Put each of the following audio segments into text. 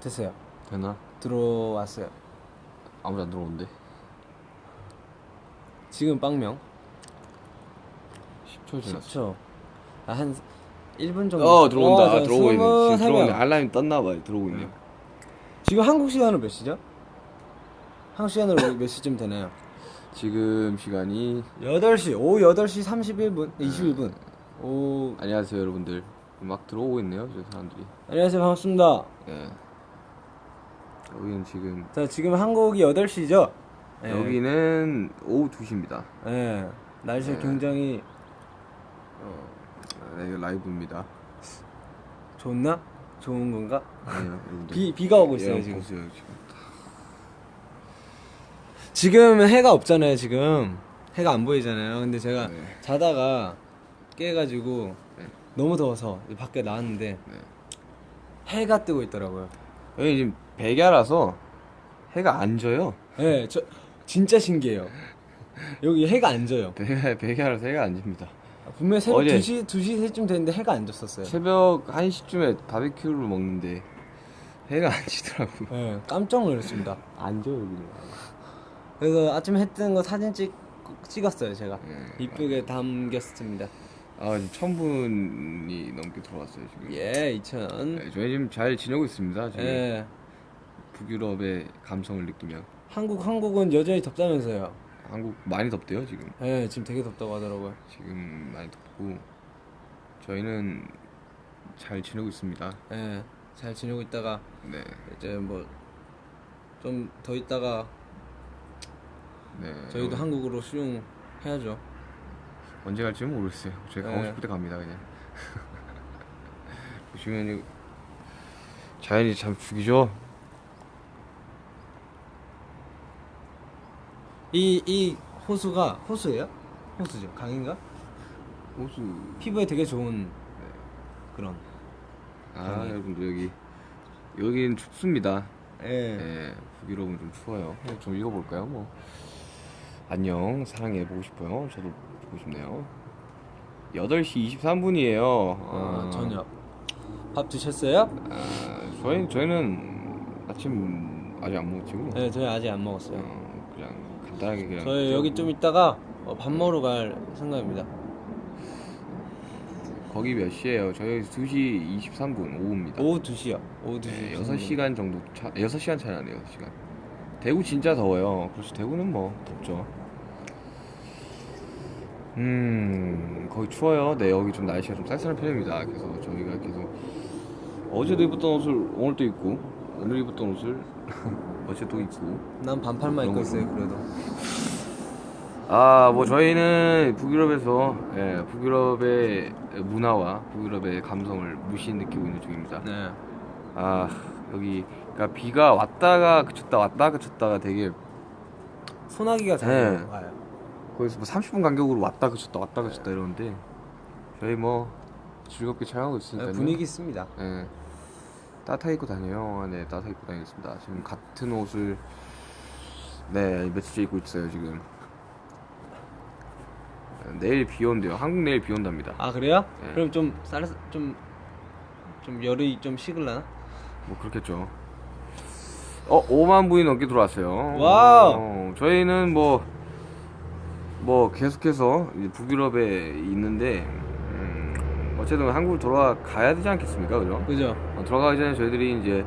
됐어요. 되나? 들어왔어요. 아무도 안 들어오는데 지금 빵명 10초 지났어 10초. 아, 한 1분 정도. 어 들어온다 어, 저 들어오고 있네 지금 23 들어오네 명. 알람이 떴나 봐요 들어오고 있네요 지금 한국 시간으로 몇 시죠? 한국 시간으로 몇 시쯤 되나요? 지금 시간이 8시. 오후 8시 31분. 21분. 오. 안녕하세요 여러분들 막 들어오고 있네요 저 사람들이 안녕하세요. 반갑습니다. 예 여기는 지금 자, 지금 한국이 8시죠? 네. 여기는 오후 2시입니다 네. 날씨가 네. 굉장히 네 이거 라이브입니다 좋나? 좋은 건가? 아니요 여러분들 비, 비가 오고 있어요, 예, 지금. 보세요 지금 지금 해가 없잖아요, 지금. 해가 안 보이잖아요. 근데 제가 네. 자다가 깨가지고 네. 너무 더워서 밖에 나왔는데 네. 해가 뜨고 있더라고요. 여기 지금 백야라서 해가 안 져요 네, 저 진짜 신기해요. 여기 해가 안 져요. 백야, 백야라서 해가 안 집니다 분명 새벽 어제- 2시, 2시, 3쯤 됐는데 해가 안 졌었어요. 새벽 1시쯤에 바베큐를 먹는데 해가 안 지더라고요 네, 깜짝 놀랐습니다. 안져 여기는 그래서 아침 해 뜨는 거 사진 찍, 찍었어요, 제가. 네. 이쁘게 담겼습니다. 아 지금 천 분이 넘게 들어왔어요 지금 예, 2000. 네, 저희 지금 잘 지내고 있습니다 지금 예. 북유럽의 감성을 느끼며 한국, 한국은 여전히 덥다면서요. 한국 많이 덥대요 지금 예, 지금 되게 덥다고 하더라고요. 지금 많이 덥고 저희는 잘 지내고 있습니다 예, 잘 지내고 있다가 네, 이제 뭐 좀 더 있다가 네 저희도 어, 한국으로 수용해야죠. 언제 갈지는 모르겠어요 저희 가고 네. 싶을 때 갑니다 그냥 보시면 이 자연이 참 죽이죠 이, 이 호수가 호수예요? 호수죠. 강인가? 호수 피부에 되게 좋은 그런. 아 강이에요. 여러분들 여기 여기는 춥습니다 예. 네, 북유럽은 좀 추워요. 네, 좀 읽어볼까요? 뭐 안녕, 사랑해 보고 싶어요. 저도 보고 싶네요. 8시 23분이에요. 어, 저녁. 밥 드셨어요? 아, 저희 저희는 아침 아직 안 먹었지고. 네, 저희 아직 안 먹었어요. 어, 그냥 간단하게 그냥. 저희 여기 좀 있다가 어, 밥 먹으러 갈 생각입니다. 거기 몇 시예요? 저희 2시 23분 오후입니다. 오후 2시요. 오후 2시. 네, 6시간 정도 차, 6시간 차이 나네요. 6시간. 대구 진짜 더워요. 그렇죠. 대구는 뭐 덥죠. 음, 거기 추워요. 네, 여기 좀 날씨가 좀 쌀쌀한 편입니다. 그래서 저희가 계속 어제도 입었던 옷을 오늘 또 입고 오늘 입었던 옷을 어제 또 입고 난 반팔만 입고 있어요, 그래도. 아, 뭐 저희는 북유럽에서 예, 북유럽의 문화와 북유럽의 감성을 무시 느끼고 있는 중입니다. 네. 아 여기 그러니까 비가 왔다가 그쳤다 왔다가 그쳤다가 되게 소나기가 잘 네. 와요. 거기서 뭐 30분 간격으로 왔다 그쳤다 왔다 그쳤다 이러는데 저희 뭐 즐겁게 촬영하고 있으니까 네, 분위기 있습니다. 예 따뜻하게 입고 다녀요 네 따뜻하게 입고 다니겠습니다 지금 같은 옷을 네 며칠째 입고 있어요 지금 내일 비 온대요 한국 내일 비 온답니다 아 그래요? 네. 그럼 좀 쌀, 좀, 좀 열이 좀 식을라나? 뭐 그렇겠죠. 어, 5만 분이 넘게 들어왔어요. 와우. 어, 저희는 뭐, 뭐 계속해서 북유럽에 있는데, 음, 어쨌든 한국으로 돌아가야 되지 않겠습니까, 그죠? 그죠? 어, 돌아가기 전에 저희들이 이제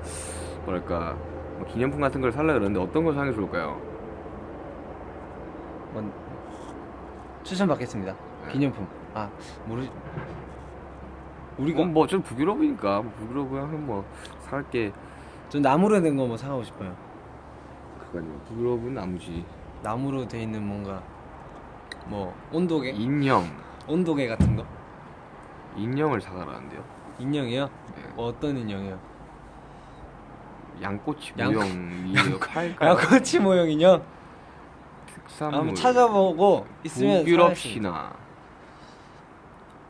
뭐랄까 뭐 기념품 같은 걸 살라 그러는데 어떤 걸 사는 게 좋을까요? 뭐, 추천 받겠습니다. 네. 기념품. 아 모르. 우리가 이건 뭐좀 북유럽이니까 뭐 북유럽은 뭐 살게 전 나무로 된 거 뭐 사가고 싶어요. 그거요. 북유럽은 나무지. 나무로 돼 있는 뭔가 뭐 온도계, 인형, 온도계 같은 거. 인형을 사가라는데요. 인형이요? 네. 뭐 어떤 인형이요? 양꼬치 양- 모형이에요. 팔까? 양꼬치 모형 인형. 특산물. 한번 찾아보고 있으면 북유럽. 신화.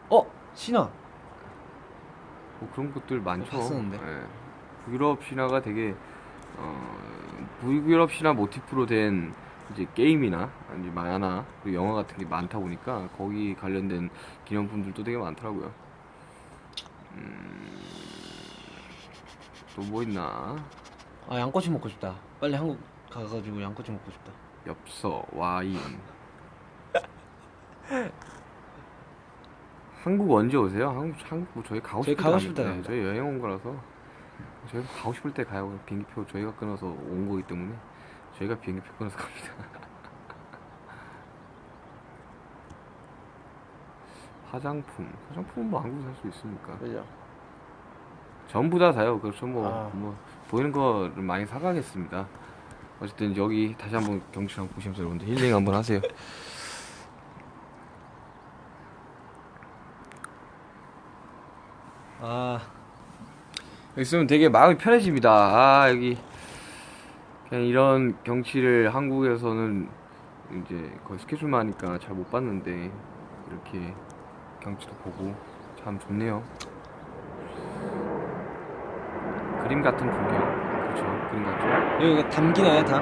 어 신화. 뭐 그런 것들 많죠. 봤었는데. 예. 북유럽 신화가 되게 어, 북유럽 신화 모티프로 된 이제 게임이나 아니 만화 그리고 영화 같은 게 많다 보니까 거기 관련된 기념품들도 되게 많더라고요. 음, 또 뭐 있나? 아 양꼬치 먹고 싶다. 빨리 한국 가가지고 양꼬치 먹고 싶다. 엽서, 와인. 한국 언제 오세요? 한국 한국 뭐 저희 가고 저희 싶을 가고 때 싶을 때 갑니다. 네, 갑니다. 저희 여행 온 거라서 저희가 가고 싶을 때 가요. 비행기표 저희가 끊어서 온 거기 때문에 저희가 비행기표 끊어서 갑니다. 화장품, 화장품은 뭐 한국에 살수 있으니까 그죠? 전부 다 사요. 그렇죠. 뭐, 아. 뭐 보이는 거를 많이 사가겠습니다. 어쨌든 여기 다시 한번 경치 한번 보시면서 여러분들 힐링 한번 하세요. 아 여기 있으면 되게 마음이 편해집니다. 아 여기 그냥 이런 경치를 한국에서는 이제 거의 스케줄만 하니까 잘 못 봤는데 이렇게 경치도 보고 참 좋네요. 그림 같은 풍경. 그렇죠. 그림 같죠. 여기가 담기나요 다?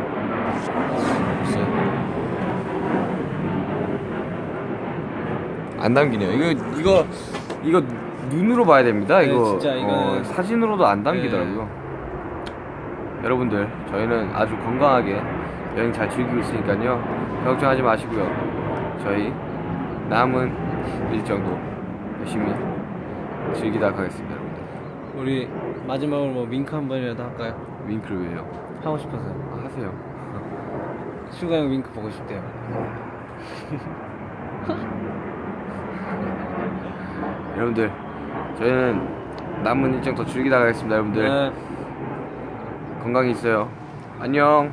안 담기네요. 이거 이거 이거 눈으로 봐야 됩니다. 네, 이거 진짜 이거는- 어, 사진으로도 안 담기더라고요. 여러분들 저희는 아주 건강하게 여행 잘 즐기고 있으니까요. 걱정하지 마시고요. 저희 남은 일정도 열심히 즐기다 가겠습니다, 여러분들. 우리 마지막으로 뭐 윙크 한 번이라도 할까요? 윙크를 왜요? 하고 싶어서요. 아, 하세요. 슈가 형 윙크 보고 싶대요. 여러분들 저희는 남은 일정 더 즐기다 가겠습니다 여러분들. 네. 건강히 있어요. 안녕.